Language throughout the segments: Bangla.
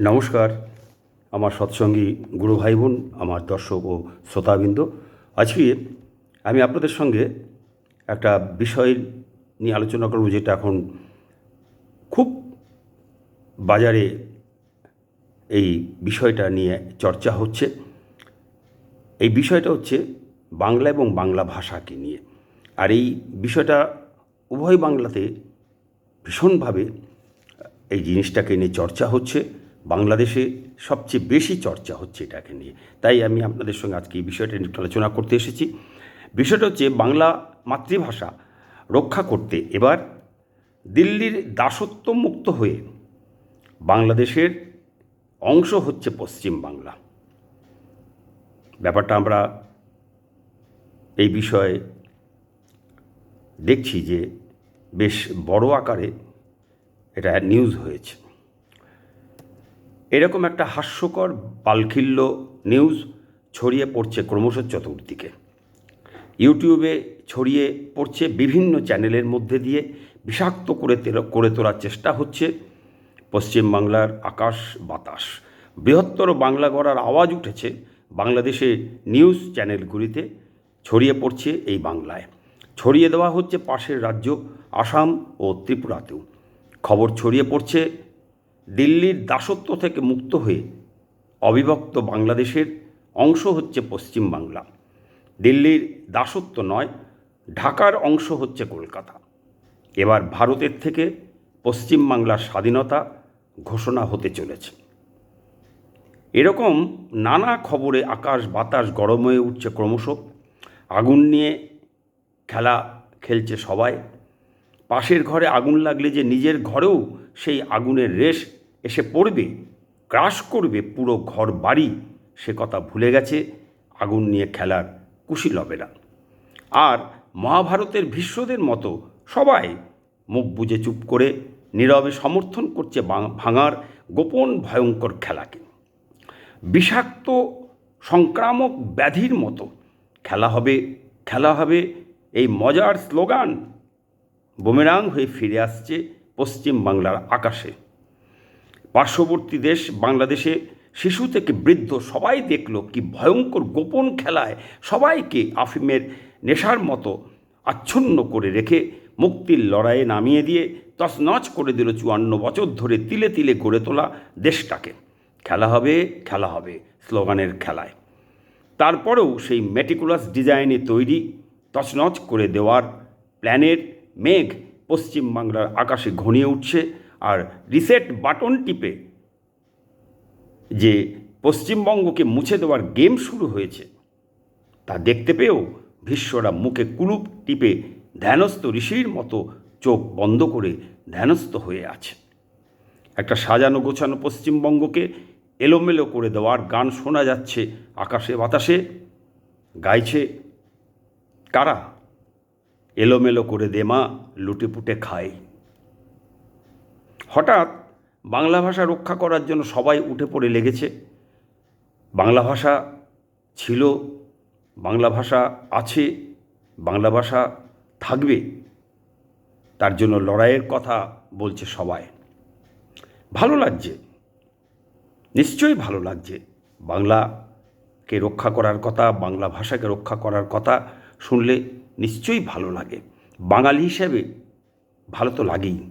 নমস্কার। আমার সৎসঙ্গী গুরু ভাই বোন আমার দর্শক ও শ্রোতাবৃন্দ, আজকে আমি আপনাদের সঙ্গে একটা বিষয় নিয়ে আলোচনা করব যেটা এখন খুব বাজারে এই বিষয়টা নিয়ে চর্চা হচ্ছে। এই বিষয়টা হচ্ছে বাংলা এবং বাংলা ভাষাকে নিয়ে। আর এই বিষয়টা উভয় বাংলাতে ভীষণভাবে এই জিনিসটাকে নিয়ে চর্চা হচ্ছে। বাংলাদেশে সবচেয়ে বেশি চর্চা হচ্ছে এটাকে নিয়ে। তাই আমি আপনাদের সঙ্গে আজকে এই বিষয়টা নিয়ে আলোচনা করতে এসেছি। বিষয়টা হচ্ছে বাংলা মাতৃভাষা রক্ষা করতে এবার দিল্লির দাসত্ব মুক্ত হয়ে বাংলাদেশের অংশ হচ্ছে পশ্চিম বাংলা। ব্যাপারটা আমরা এই বিষয়ে দেখছি যে বেশ বড় আকারে এটা নিউজ হয়েছে। এরকম একটা হাস্যকর পালখিল্য নিউজ ছড়িয়ে পড়ছে ক্রমশ চতুর্দিকে। ইউটিউবে ছড়িয়ে পড়ছে বিভিন্ন চ্যানেলের মধ্যে দিয়ে বিষাক্ত করে করে তোলার চেষ্টা হচ্ছে পশ্চিমবাংলার আকাশ বাতাস। বৃহত্তর বাংলা গড়ার আওয়াজ উঠেছে বাংলাদেশে নিউজ চ্যানেলগুলিতে ছড়িয়ে পড়ছে এই বাংলায়। ছড়িয়ে দেওয়া হচ্ছে পাশের রাজ্য আসাম ও ত্রিপুরাতেও। খবর ছড়িয়ে পড়ছে দিল্লির দাসত্ব থেকে মুক্ত হয়ে অবিভক্ত বাংলাদেশের অংশ হচ্ছে পশ্চিম বাংলা। দিল্লির দাসত্ব নয়, ঢাকার অংশ হচ্ছে কলকাতা। এবার ভারতের থেকে পশ্চিম বাংলার স্বাধীনতা ঘোষণা হতে চলেছে। এরকম নানা খবরে আকাশ বাতাস গরম হয়ে উঠছে ক্রমশ। আগুন নিয়ে খেলা খেলছে সবাই। পাশের ঘরে আগুন লাগলে যে নিজের ঘরেও সেই আগুনের রেশ এসে পড়বে, ক্রাশ করবে পুরো ঘর বাড়ি সে কথা ভুলে গেছে, আগুন নিয়ে খেলার কুশীলবেরা আর মহাভারতের ভীষ্মদের মতো সবাই মুখ বুজে চুপ করে নীরবে সমর্থন করছে ভাঙার গোপন ভয়ঙ্কর খেলাকে। বিষাক্ত সংক্রামক ব্যাধির মতো খেলা হবে খেলা হবে, এই মজার স্লোগান বুমেরাং হয়ে ফিরে আসছে পশ্চিম বাংলার আকাশে। পার্শ্ববর্তী দেশ বাংলাদেশে শিশু থেকে বৃদ্ধ সবাই দেখল কি ভয়ঙ্কর গোপন খেলায় সবাইকে আফিমের নেশার মতো আচ্ছন্ন করে রেখে মুক্তির লড়াইয়ে নামিয়ে দিয়ে তছনছ করে দিল চুয়ান্ন বছর ধরে তিলে তিলে গড়ে তোলা দেশটাকে। খেলা হবে খেলা হবে স্লোগানের খেলায়। তারপরেও সেই মেটিকুলাস ডিজাইনে তৈরি তছনছ করে দেওয়ার প্ল্যানের মেঘ পশ্চিম বাংলার আকাশে ঘনিয়ে উঠছে আর রিসেট বাটন টিপে যে পশ্চিমবঙ্গকে মুছে দেওয়ার গেম শুরু হয়েছে। তা দেখতে পেয়েও ভীষ্মরা মুখে কুলুপ টিপে ধ্যানস্থ ঋষির মতো চোখ বন্ধ করে ধ্যানস্থ হয়ে আছে। একটা সাজানো গোছানো পশ্চিমবঙ্গকে এলোমেলো করে দেওয়ার গান শোনা যাচ্ছে আকাশে বাতাসে। গাইছে কারা? এলোমেলো করে দে মা লুটেপুটে খায়। হঠাৎ বাংলা ভাষা রক্ষা করার জন্য সবাই উঠে পড়ে লেগেছে। বাংলা ভাষা ছিল, বাংলা ভাষা আছে, বাংলা ভাষা থাকবে। তার জন্য লড়াইয়ের কথা বলছে সবাই। ভালো লাগছে, নিশ্চয়ই ভালো লাগছে। বাংলাকে রক্ষা করার কথা, বাংলা ভাষাকে রক্ষা করার কথা শুনলে নিশ্চয়ই ভালো লাগে। বাঙালি হিসেবে ভালো তো লাগেই।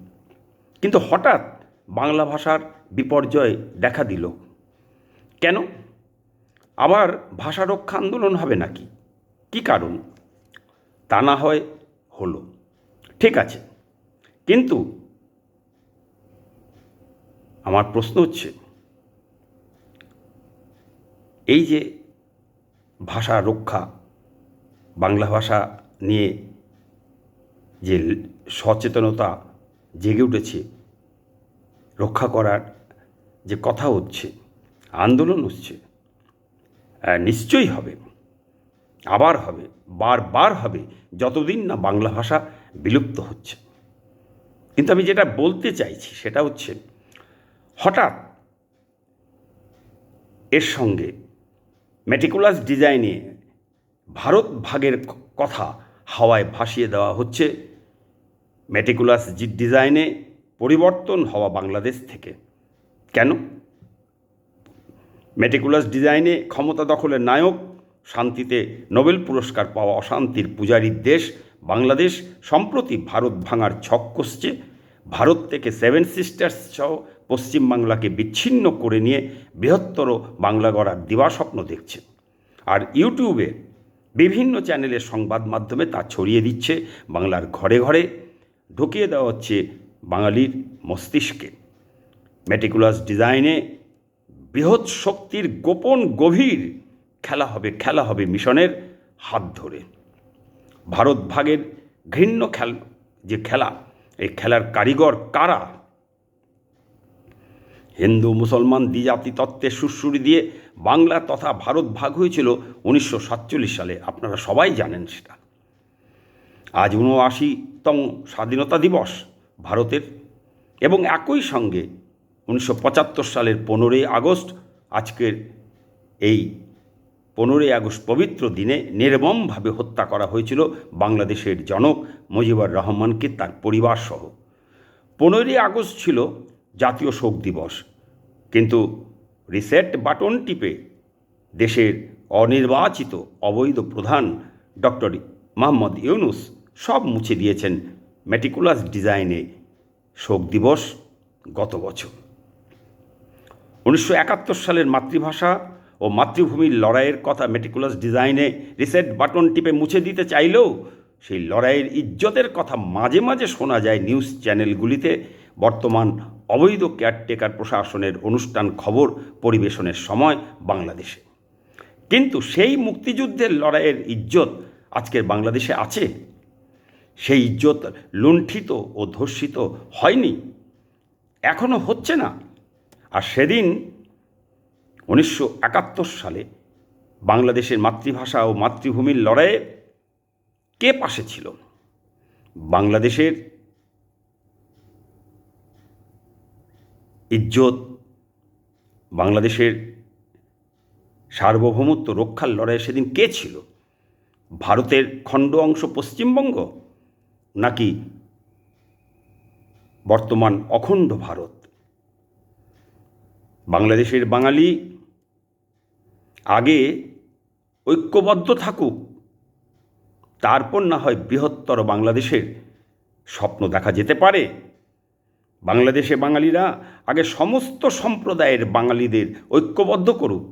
কিন্তু হঠাৎ বাংলা ভাষার বিপর্যয় দেখা দিল। কেন? আবার ভাষা রক্ষা আন্দোলন হবে নাকি? কি কারণ? তা না হয় হলো। ঠিক আছে। কিন্তু আমার প্রশ্ন হচ্ছে, এই যে ভাষা রক্ষা, বাংলা ভাষা নিয়ে যে সচেতনতা জেগে উঠেছে, রক্ষা করার যে কথা হচ্ছে, আন্দোলন হচ্ছে নিশ্চয়ই হবে, আবার হবে, বারবার হবে, যতদিন না বাংলা ভাষা বিলুপ্ত হচ্ছে। কিন্তু আমি যেটা বলতে চাইছি সেটা হচ্ছে, হঠাৎ এর সঙ্গে মেটিকুলাস ডিজাইনে ভারত ভাগের কথা হাওয়ায় ভাসিয়ে দেওয়া হচ্ছে। মেটিকুলাস ডিজাইনে পরিবর্তন হওয়া বাংলাদেশ থেকে। কেন? মেটিকুলাস ডিজাইনে ক্ষমতা দখলের নায়ক, শান্তিতে নোবেল পুরস্কার পাওয়া অশান্তির পূজারীর দেশ বাংলাদেশ, সম্প্রতি ভারত ভাঙার ছক কষছে। ভারত থেকে সেভেন সিস্টার্স সহ পশ্চিমবাংলাকে বিচ্ছিন্ন করে নিয়ে বৃহত্তর বাংলা গড়ার দিবাস্বপ্ন দেখছে। আর ইউটিউবে বিভিন্ন চ্যানেলের সংবাদ মাধ্যমে তা ছড়িয়ে দিচ্ছে বাংলার ঘরে ঘরে। ঢুকিয়ে দেওয়া হচ্ছে বাঙালির মস্তিষ্কে। মেটিকুলাস ডিজাইনে বৃহৎ শক্তির গোপন গভীর খেলা হবে খেলা হবে মিশনের হাত ধরে। ভারত ভাগের ঘৃণ্য খেল, যে খেলা, এই খেলার কারিগর কারা? হিন্দু, মুসলমান, দ্বিজাতি তত্ত্বের সুরসুরি দিয়ে বাংলা তথা ভারত ভাগ হয়েছিল উনিশশো সাতচল্লিশ সালে। আপনারা সবাই জানেন সেটা। আজ উনআশিতম স্বাধীনতা দিবস ভারতের। এবং একই সঙ্গে উনিশশো পঁচাত্তর সালের পনেরোই আগস্ট, আজকের এই পনেরোই আগস্ট পবিত্র দিনে নির্মমভাবে হত্যা করা হয়েছিল বাংলাদেশের জনক মুজিবুর রহমানকে, তার পরিবার সহ। পনেরোই আগস্ট ছিল জাতীয় শোক দিবস। কিন্তু রিসেট বাটন টিপে দেশের অনির্বাচিত অবৈধ প্রধান ডক্টর মোহাম্মদ ইউনুস সব মুছে দিয়েছেন মেটিকুলাস ডিজাইনে শোক দিবস গত বছর। উনিশশো একাত্তর সালের মাতৃভাষা ও মাতৃভূমির লড়াইয়ের কথা মেটিকুলাস ডিজাইনে রিসেট বাটন টিপে মুছে দিতে চাইলেও সেই লড়াইয়ের ইজ্জতের কথা মাঝে মাঝে শোনা যায় নিউজ চ্যানেলগুলিতে। বর্তমান অবৈধ কেয়ারটেকার প্রশাসনের অনুষ্ঠান খবর পরিবেশনের সময় বাংলাদেশে। কিন্তু সেই মুক্তিযুদ্ধের লড়াইয়ের ইজ্জত আজকের বাংলাদেশে আছে? সেই ইজ্জত লুণ্ঠিত ও ধর্ষিত হয়নি? এখনও হচ্ছে না? আর সেদিন উনিশশো একাত্তর সালে বাংলাদেশের মাতৃভাষা ও মাতৃভূমির লড়াইয়ে কে পাশে ছিল? বাংলাদেশের ইজ্জত, বাংলাদেশের সার্বভৌমত্ব রক্ষার লড়াইয়ে সেদিন কে ছিল? ভারতের খণ্ড অংশ পশ্চিমবঙ্গ? নাকি বর্তমান অখণ্ড ভারত? বাংলাদেশের বাঙালি আগে ঐক্যবদ্ধ থাকুক, তারপর না হয় বৃহত্তর বাংলাদেশের স্বপ্ন দেখা যেতে পারে। বাংলাদেশে বাঙালিরা আগে সমস্ত সম্প্রদায়ের বাঙালিদের ঐক্যবদ্ধ করুক।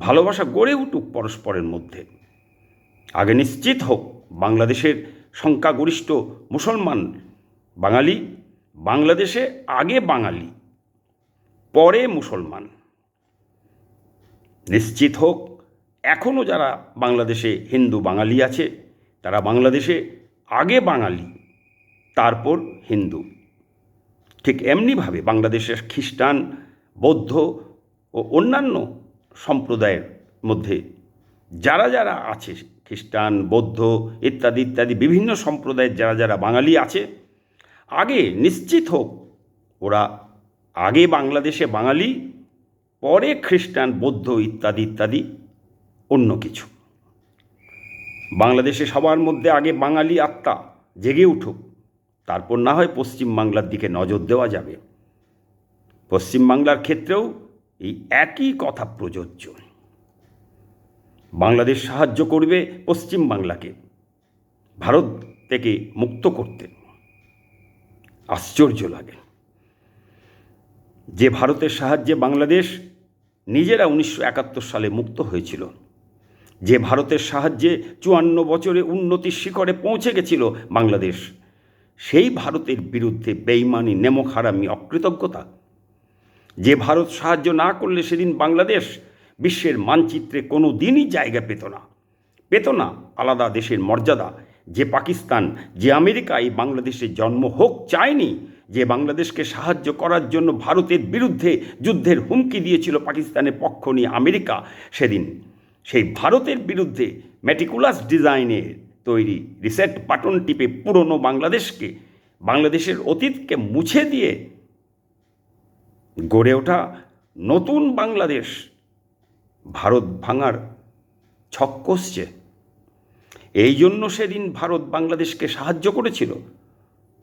ভালোবাসা গড়ে উঠুক পরস্পরের মধ্যে। আগে নিশ্চিত হোক বাংলাদেশের সংখ্যাগরিষ্ঠ মুসলমান বাঙালি, বাংলাদেশে আগে বাঙালি, পরে মুসলমান। নিশ্চিত হোক এখনও যারা বাংলাদেশে হিন্দু বাঙালি আছে, তারা বাংলাদেশে আগে বাঙালি, তারপর হিন্দু। ঠিক এমনিভাবে বাংলাদেশের খ্রিস্টান, বৌদ্ধ ও অন্যান্য সম্প্রদায়ের মধ্যে যারা যারা আছে, খ্রিস্টান, বৌদ্ধ ইত্যাদি ইত্যাদি বিভিন্ন সম্প্রদায়ের যারা যারা বাঙালি আছে, আগে নিশ্চিত হোক ওরা আগে বাংলাদেশে বাঙালি, পরে খ্রিস্টান, বৌদ্ধ ইত্যাদি ইত্যাদি অন্য কিছু। বাংলাদেশে সবার মধ্যে আগে বাঙালি আত্মা জেগে উঠুক। তারপর না হয় পশ্চিমবাংলার দিকে নজর দেওয়া যাবে। পশ্চিমবাংলার ক্ষেত্রেও এই একই কথা প্রযোজ্য। বাংলাদেশ সাহায্য করবে পশ্চিমবাংলাকে ভারত থেকে মুক্ত করতে। আশ্চর্য লাগে। যে ভারতের সাহায্যে বাংলাদেশ নিজেরা উনিশশো একাত্তর সালে মুক্ত হয়েছিল, যে ভারতের সাহায্যে চুয়ান্ন বছরে উন্নতির শিখরে পৌঁছে গেছিল বাংলাদেশ সেই ভারতের বিরুদ্ধে বেইমানি, নেমক হারামি, অকৃতজ্ঞতা। যে ভারত সাহায্য না করলে সেদিন বাংলাদেশ বিশ্বের মানচিত্রে কোনো দিনই জায়গা পেত না। পেত না আলাদা দেশের মর্যাদা। যে পাকিস্তান, যে আমেরিকা এই বাংলাদেশের জন্ম হোক চায়নি, যে বাংলাদেশকে সাহায্য করার জন্য ভারতের বিরুদ্ধে যুদ্ধের হুমকি দিয়েছিল পাকিস্তানের পক্ষ নিয়ে আমেরিকা, সেদিন সেই ভারতের বিরুদ্ধে মেটিকুলাস ডিজাইনের তৈরি। রিসেট বাটন টিপে পুরনো বাংলাদেশকে, বাংলাদেশের অতীতকে মুছে দিয়ে গড়ে ওঠা নতুন বাংলাদেশ ভারত ভাঙার ছক কষছে। এই জন্য সেদিন ভারত বাংলাদেশকে সাহায্য করেছিল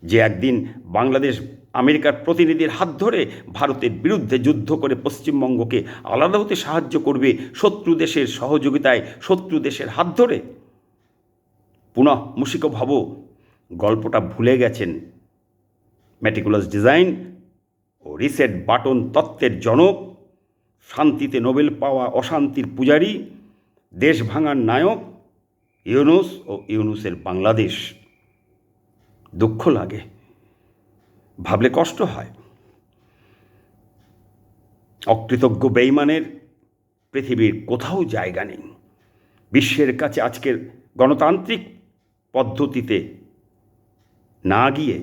যে একদিন বাংলাদেশ আমেরিকার প্রতিনিধির হাত ধরে ভারতের বিরুদ্ধে যুদ্ধ করে পশ্চিমবঙ্গকে আলাদা হতে সাহায্য করবে শত্রু দেশের সহযোগিতায়, শত্রু দেশের হাত ধরে পুনঃ মুশিক ভাব, গল্পটা ভুলে গেছেন। ম্যাটিকুলাস ডিজাইন ও রিসেট বাটন তত্ত্বের জনক, শান্তিতে নোবেল পাওয়া অশান্তির পূজারী, দেশ ভাঙার নায়ক, ইউনুস ও ইউনুসের বাংলাদেশ। দুঃখ লাগে, ভাবলে কষ্ট হয়। অকৃতজ্ঞ বেইমানের পৃথিবীর কোথাও জায়গা নেই। বিশ্বের কাছে আজকের গণতান্ত্রিক পদ্ধতিতে না গিয়ে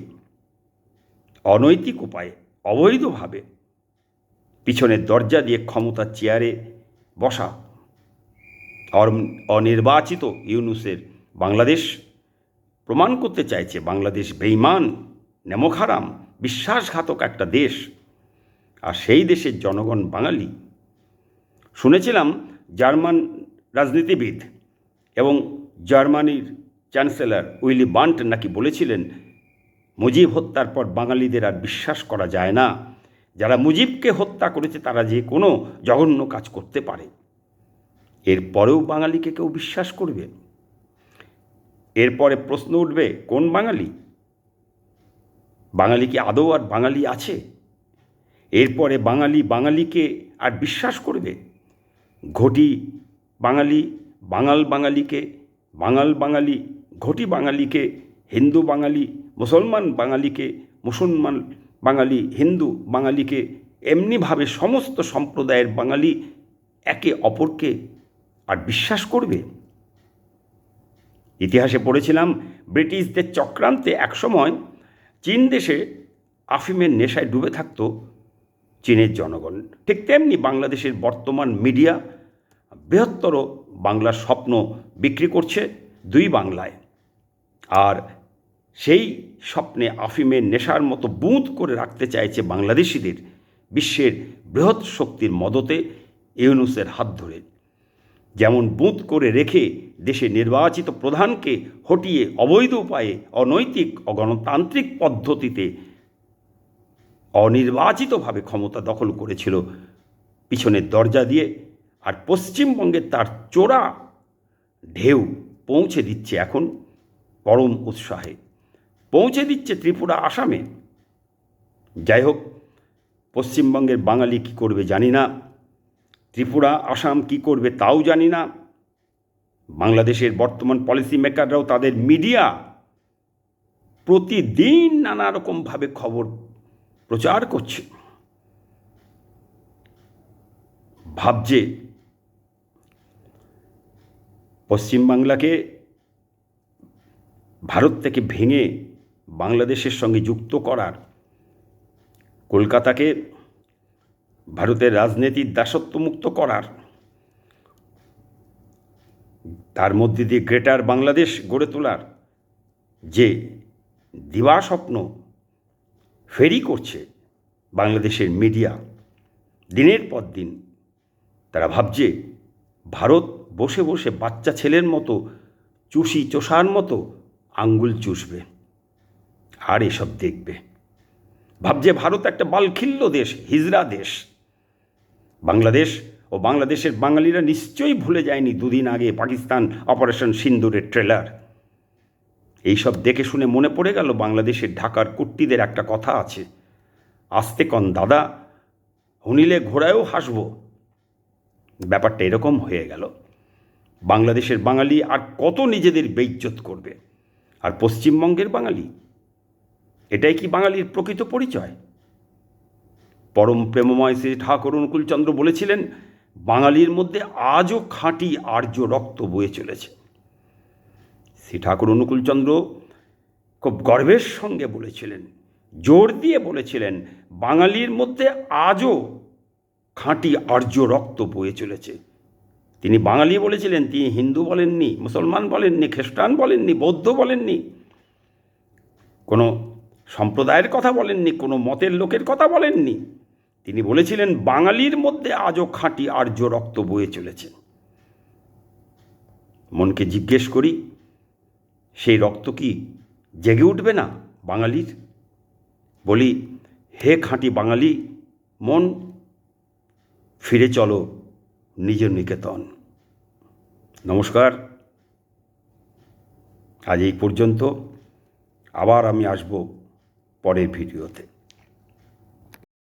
অনৈতিক উপায়ে, অবৈধভাবে পিছনের দরজা দিয়ে ক্ষমতার চেয়ারে বসা অনির্বাচিত ইউনুসের বাংলাদেশ প্রমাণ করতে চাইছে বাংলাদেশ বেইমান নেমখারাম, বিশ্বাসঘাতক একটা দেশ। আর সেই দেশের জনগণ বাঙালি। শুনেছিলাম জার্মান রাজনীতিবিদ এবং জার্মানির চ্যান্সেলর উইলি বান্ট নাকি বলেছিলেন, মুজিব হত্যার পর বাঙালিদের আর বিশ্বাস করা যায় না। যারা মুজিবকে হত্যা করেছে তারা যে কোনো জঘন্য কাজ করতে পারে। এরপরেও বাঙালিকে কেউ বিশ্বাস করবে? এরপরে প্রশ্ন উঠবে, কোন বাঙালি? বাঙালি কি আদৌ আর বাঙালি আছে? এরপরে বাঙালি বাঙালিকে আর বিশ্বাস করবে? ঘটি বাঙালি, বাঙাল বাঙালিকে, বাঙাল বাঙালি ঘটি বাঙালিকে হিন্দু বাঙালি, মুসলমান বাঙালিকে মুসলমান বাঙালি, হিন্দু বাঙালিকে এমনিভাবে সমস্ত সম্প্রদায়ের বাঙালি একে অপরকে আর বিশ্বাস করবে? ইতিহাসে পড়েছিলাম, ব্রিটিশদের চক্রান্তে একসময় চীন দেশে আফিমের নেশায় ডুবে থাকত চীনের জনগণ। ঠিক তেমনি বাংলাদেশের বর্তমান মিডিয়া বৃহত্তর বাংলার স্বপ্ন বিক্রি করছে দুই বাংলায়। আর সেই স্বপ্নে আফিমের নেশার মতো বুঁদ করে রাখতে চাইছে বাংলাদেশিদের বিশ্বের বৃহৎ শক্তির মদতে ইউনুসের হাত ধরে। যেমন বুঁদ করে রেখে দেশে নির্বাচিত প্রধানকে হটিয়ে অবৈধ উপায়ে অনৈতিক অগণতান্ত্রিক পদ্ধতিতে অনির্বাচিতভাবে ক্ষমতা দখল করেছিল পিছনের দরজা দিয়ে আর পশ্চিমবঙ্গে তার চোরা ঢেউ পৌঁছে দিচ্ছে এখন পরম উৎসাহে। পৌঁছে দিচ্ছে ত্রিপুরা আসামে। যাই হোক, পশ্চিমবঙ্গের বাঙালি কী করবে জানি না। ত্রিপুরা, আসাম কি করবে তাও জানি না। বাংলাদেশের বর্তমান পলিসি মেকাররাও তাদের মিডিয়া প্রতিদিন নানা রকমভাবে খবর প্রচার করছে। ভাবছে পশ্চিমবাংলাকে ভারত থেকে ভেঙে বাংলাদেশের সঙ্গে যুক্ত করার কলকাতাকে ভারতের রাজনীতির দাসত্বমুক্ত করার, তার মধ্যে দিয়ে গ্রেটার বাংলাদেশ গড়ে তোলার যে দিবাস্বপ্ন ফেরি করছে বাংলাদেশের মিডিয়া, দিনের পর দিন তারা ভাবছে ভারত বসে বসে বাচ্চা ছেলের মতো, চুষি চোষার মতো আঙ্গুল চুষবে আর এসব দেখবে। ভাবছে ভারত একটা বালখিল্য দেশ, হিজড়া দেশ। বাংলাদেশ ও বাংলাদেশের বাঙালিরা নিশ্চয়ই ভুলে যায়নি দুদিন আগে পাকিস্তান অপারেশন সিন্দুরের ট্রেলার। এইসব দেখে শুনে মনে পড়ে গেল বাংলাদেশের ঢাকার কুট্টিদের একটা কথা আছে। আসতে কন দাদা, হুনিলে ঘোড়ায়ও হাসব। ব্যাপারটা এরকম হয়ে গেল। বাংলাদেশের বাঙালি আর কত নিজেদের বেইজ্জত করবে? আর পশ্চিমবঙ্গের বাঙালি, এটাই কি বাঙালির প্রকৃত পরিচয়? পরম প্রেমময় শ্রী ঠাকুর অনুকূলচন্দ্র বলেছিলেন, বাঙালির মধ্যে আজও খাঁটি আর্য রক্ত বয়ে চলেছে। শ্রী ঠাকুর অনুকূলচন্দ্র খুব গর্বের সঙ্গে বলেছিলেন, জোর দিয়ে বলেছিলেন, বাঙালির মধ্যে আজও খাঁটি আর্য রক্ত বয়ে চলেছে। তিনি বাঙালি বলেছিলেন, তিনি হিন্দু বলেননি, মুসলমান বলেননি, খ্রিস্টান বলেননি, বৌদ্ধ বলেননি। কোনো সম্প্রদায়ের কথা বলেননি, কোনো মতের লোকের কথা বলেননি। তিনি বলেছিলেন, বাঙালির মধ্যে আজও খাঁটি আর্য রক্ত বয়ে চলেছে। মনকে জিজ্ঞেস করি, সেই রক্ত কি জেগে উঠবে না বাঙালির? বলি, হে খাঁটি বাঙালি, মন, ফিরে চলো নিজের নিকেতন। নমস্কার। আজ এই পর্যন্ত আবার আমি আসব পরের ভিডিওতে।